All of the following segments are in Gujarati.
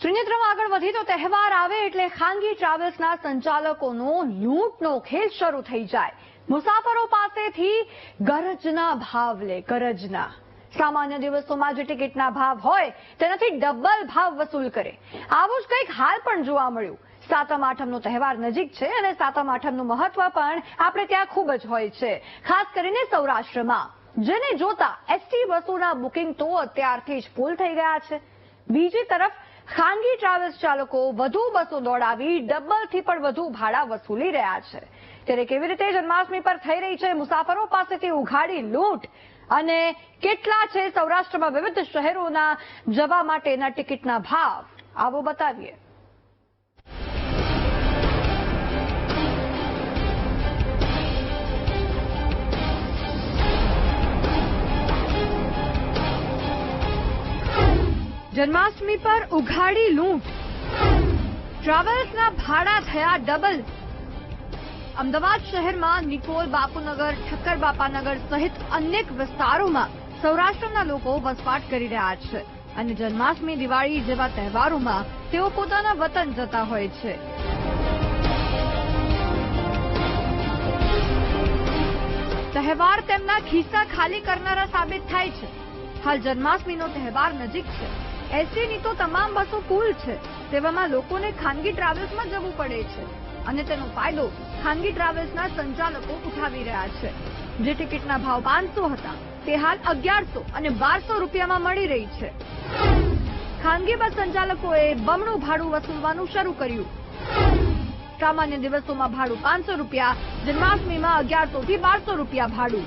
ત્રિનેત્રમ આગળ વધી તો તહેવાર આવે એટલે ખાનગી ટ્રાવેલ્સના સંચાલકોનો લૂંટનો ખેલ શરૂ થઈ જાય. મુસાફરો પાસેથી ગરજના ભાવ લે, ગરજના. સામાન્ય દિવસોમાં જે ટિકિટના ભાવ હોય, તેનાથી ડબલ ભાવ વસૂલ કરે. આવું જ કંઈક હાલ પણ જોવા મળ્યું. સાતમ આઠમનો તહેવાર નજીક છે અને સાતમ આઠમનું મહત્વ પણ આપણે ત્યાં ખૂબ જ હોય છે. ખાસ કરીને સૌરાષ્ટ્રમાં. જેને જોતા એસટી બસોના બુકિંગ તો અત્યારથી જ ફૂલ થઈ ગયા છે. બીજી તરફ ખાનગી ટ્રાવેલ્સ ચાલકો વધુ બસો દોડાવી ડબલથી પણ વધુ ભાડા વસૂલી રહ્યા છે. ત્યારે કેવી રીતે જન્માષ્ટમી પર થઈ રહી છે મુસાફરો પાસેથી ઉઘાડી લૂંટ અને કેટલા છે સૌરાષ્ટ્રમાં વિવિધ શહેરોના જવા માટેના ટિકિટના ભાવ, આવો બતાવીએ. જન્માષ્ટમી પર ઉઘાડી લૂંટ. ટ્રાવેલ્સના ભાડા થયા ડબલ. અમદાવાદ શહેરમાં નિકોલ બાપુનગર, ઠક્કર બાપાનગર સહિત અનેક વિસ્તારોમાં સૌરાષ્ટ્રના લોકો વસવાટ કરી રહ્યા છે અને જન્માષ્ટમી દિવાળી જેવા તહેવારોમાં તેઓ પોતાના વતન જતા હોય છે. તહેવાર તેમના ખિસ્સા ખાલી કરનારા સાબિત થાય છે. હાલ જન્માષ્ટમીનો તહેવાર નજીક છે. એસટીની તો તમામ બસો કુલ છે. તેવામાં લોકોને ખાનગી ટ્રાવેલ્સમાં જવું પડે છે. અને તેનો ફાયદો ખાનગી ટ્રાવેલ્સના સંચાલકો ઉઠાવી રહ્યા છે. જે ટિકિટના ભાવ પાંચસો હતા, તે હાલ અગિયારસો અને બારસો રૂપિયામાં મળી રહી છે. ખાનગી બસ સંચાલકોએ બમણું ભાડું વસૂલવાનું શરૂ કર્યું. સામાન્ય દિવસોમાં ભાડું પાંચસો રૂપિયા, જન્માષ્ટમીમાં અગિયારસો થી બારસો રૂપિયા ભાડું.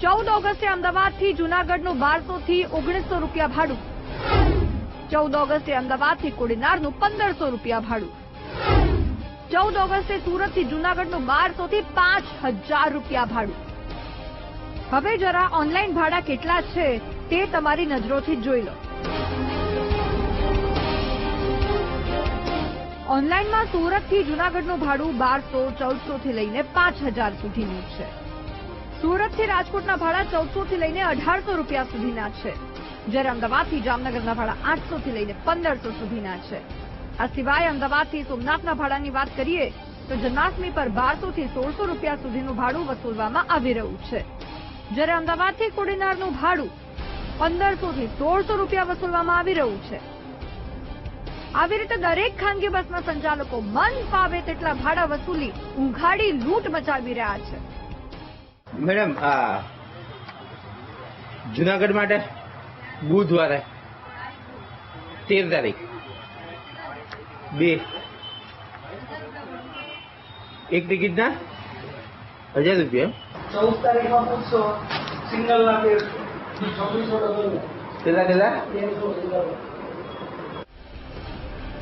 ચૌદ ઓગસ્ટે અમદાવાદથી જૂનાગઢનું બારસો થી ઓગણીસો રૂપિયા ભાડું. ચૌદ ઓગસ્ટે અમદાવાદથી કોડીનારનું પંદરસો રૂપિયા ભાડું. ચૌદ ઓગસ્ટે સુરતથી જુનાગઢનું બારસો થી પાંચ હજાર રૂપિયા ભાડું. હવે જરા ઓનલાઈન ભાડા કેટલા છે તે તમારી નજરોથી જોઈ લો. ઓનલાઈનમાં સુરતથી જુનાગઢનું ભાડું બારસો ચૌદસો થી લઈને પાંચ હજાર સુધીનું છે. સુરતથી રાજકોટના ભાડા ચૌદસો થી લઈને અઢારસો રૂપિયા સુધીના છે. જ્યારે અમદાવાદથી જામનગરના ભાડા આઠસો થી લઈને પંદરસો સુધીના છે. આ સિવાય અમદાવાદથી સોમનાથના ભાડાની વાત કરીએ, તો જન્માષ્ટમી પર બારસો થી સોળસો રૂપિયા સુધીનું ભાડું વસૂલવામાં આવી રહ્યું છે. જ્યારે અમદાવાદથી કોડીનારનું ભાડું પંદરસો થી સોળસો રૂપિયા વસૂલવામાં આવી રહ્યું છે. આવી રીતે દરેક ખાનગી બસના સંચાલકો મન ફાવે તેટલા ભાડા વસૂલી ઉઘાડી લૂંટ મચાવી રહ્યા છે. મેડમ જુનાગઢ માટે બુધવારે તેર તારીખ. બે. એક ટિકિટના હજાર રૂપિયા. ચૌદ તારીખમાં પૂછશો સિંગલ ના તેરસો છવ્વીસો કેટલા કેટલા?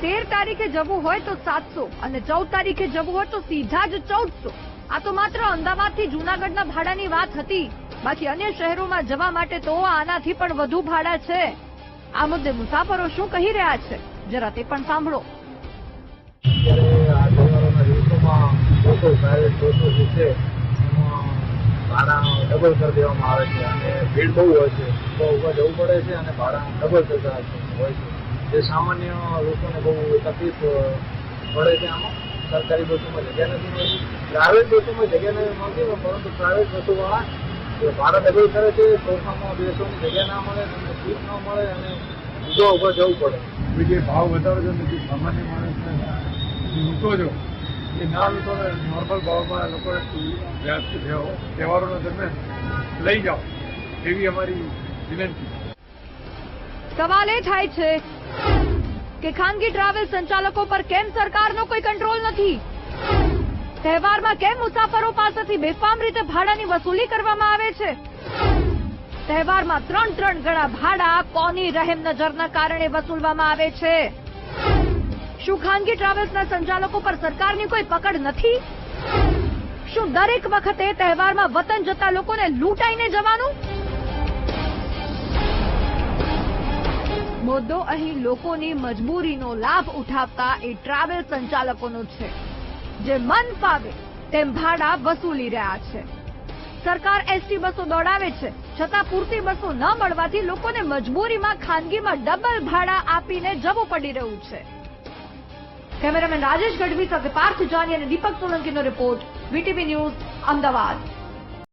તેર તારીખે જવું હોય તો સાતસો અને ચૌદ તારીખે જવું હોય તો સીધા જ ચૌદસો. આ તો માત્ર અમદાવાદથી જુનાગઢના ભાડાની વાત હતી. બાકી અન્ય શહેરોમાં જવા માટે તો આનાથી પણ વધુ ભાડા છે. આ મુદ્દે મુસાફરો શું કહી રહ્યા છે? જરા તે પણ સાંભળો. ડબલ કરી દેવામાં આવે છે અને ભીડ બહુ હોય છે તો ઊભા જવું પડે છે અને ભાડા ડબલ કરતા હોય છે જે સામાન્ય લોકોને બહુ તકલીફ પડે છે આમાં સરકારી બસોમાં જગ્યા નથી મળતી પ્રાઇવેટ બસોમાં જગ્યા નથી મળતી પરંતુ પ્રાઇવેટ બસોમાં જે કરે છે જગ્યા ના મળે સીટ ન મળે અને ઊભા ઊભા જવું પડે. બીજે ભાવ વધારો છે ને સામાન્ય માણસને લૂંટો છો એ ના લૂંટો ને નોર્મલ ભાવમાં લોકોને તહેવારોના દરમિયાન લઈ જાઓ એવી અમારી વિનંતી. સવાલ એ થાય છે કે ખાનગી ટ્રાવેલ સંચાલકો પર કેમ સરકારનો કોઈ કંટ્રોલ નથી? તહેવારમાં કેમ મુસાફરો પાસેથી બેફામ રીતે ભાડાની વસૂલી કરવામાં આવે છે? તહેવારમાં ત્રણ ત્રણ ગણા ભાડા કોની રહેમ નજરના કારણે વસૂલવામાં આવે છે? શું ખાનગી ટ્રાવેલ્સના સંચાલકો પર સરકારની કોઈ પકડ નથી? શું દરેક વખતે તહેવારમાં વતન જતા લોકોને લૂંટાઈને જવાનું? મુદ્દો અહીં લોકોની મજબૂરીનો લાભ ઉઠાવતા એ ટ્રાવેલ સંચાલકોનો છે. જે મન ફાવે તેમ ભાડા વસૂલી રહ્યા છે. સરકાર એસટી બસો દોડાવે છે, છતાં પૂરતી બસો ન મળવાથી લોકોને મજબૂરીમાં ખાનગીમાં ડબલ ભાડા આપીને જવું પડી રહ્યું છે. કેમેરામેન રાજેશ ગઢવી સાથે પાર્થ જાની અને દીપક સોલંકીનો રિપોર્ટ, વીટીવી ન્યૂઝ, અમદાવાદ.